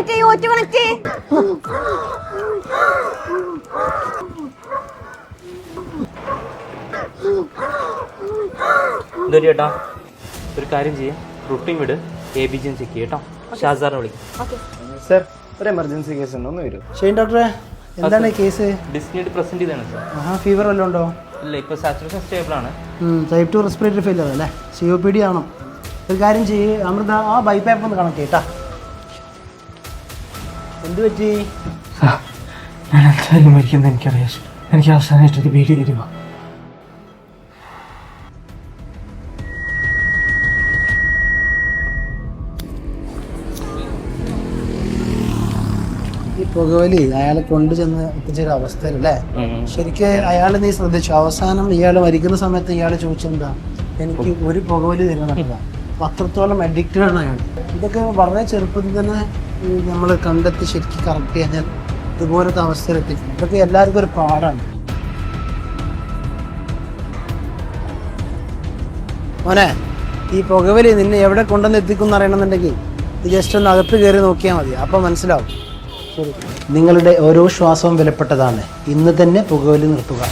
Connect ചെയ്യ് ഓറ്റു connect ചെയ്യ്. ചേട്ടാ ഒരു കാര്യം ചെയ്യാം. റുട്ടീൻ വിട്. എ ബി ജിയും ചെക്ക് ചെയ്യട്ടോ ഷാസാറിനെ വിളിക്കും. സർ ഒരു എമർജൻസി കേസ് ഉണ്ട്? ഒന്ന് വരൂ. ഷെയ്ൻ ഡോക്ടറെ. എന്താണ് കേസ് ഡിസ്നീഡ് പ്രസന്റ് ചെയ്താണ് സർ. ആഹാ ഫീവർ വല്ലതും ഉണ്ടോ? ഇല്ല ഇപ്പോൾ സാച്ചുറേഷൻ സ്റ്റേബിൾ ആണ്. ടൈപ്പ് ടു റെസ്പിറേറ്ററി ഫെയിലർ അല്ലേ? സി ഒ പി ഡി ആണോ? ഒരു കാര്യം ചെയ്യ് അമൃത ആ ബൈപ്പാപ്പ് ഒന്ന് കണക്ട് ചെയ്യട്ടാ എന്ത് പറ്റി? ഞാൻ എന്തായാലും മരിക്കുന്നത് എനിക്കറിയാം. എനിക്ക് അവസാനമായിട്ട് ഒരു വീഡിയോ തരുമോ? ഈ പുകവലി അയാളെ കൊണ്ടു ചെന്ന് എത്തിച്ചൊരു അവസ്ഥയല്ലേ ശരിക്കും അയാൾ നീ ശ്രദ്ധിച്ചു? അവസാനം ഇയാൾ മരിക്കുന്ന സമയത്ത് ഇയാൾ ചോദിച്ചെന്താ? എനിക്ക് ഒരു പുകവലി തരുന്നതാണ് അപ്പൊ അത്രത്തോളം അഡിക്റ്റഡ് ആണ് അയാൾ ഇതൊക്കെ വളരെ ചെറുപ്പത്തിൽ തന്നെ നമ്മൾ കണ്ടെത്തി ശരിക്കും കറക്റ്റ് കഴിഞ്ഞാൽ ഇതുപോലത്തെ അവസരത്തിൽ ഇതൊക്കെ എല്ലാവർക്കും ഒരു പാടാണ് മോനെ ഈ പുകവലി നിന്നെ എവിടെ കൊണ്ടുവന്ന് എത്തിക്കും അറിയണമെന്നുണ്ടെങ്കിൽ ജസ്റ്റ് ഒന്ന് അകത്ത് കയറി നോക്കിയാൽ മതി. അപ്പം മനസ്സിലാവും. ശരി. നിങ്ങളുടെ ഓരോ ശ്വാസവും വിലപ്പെട്ടതാണ്. ഇന്ന് തന്നെ പുകവലി നിർത്തുക.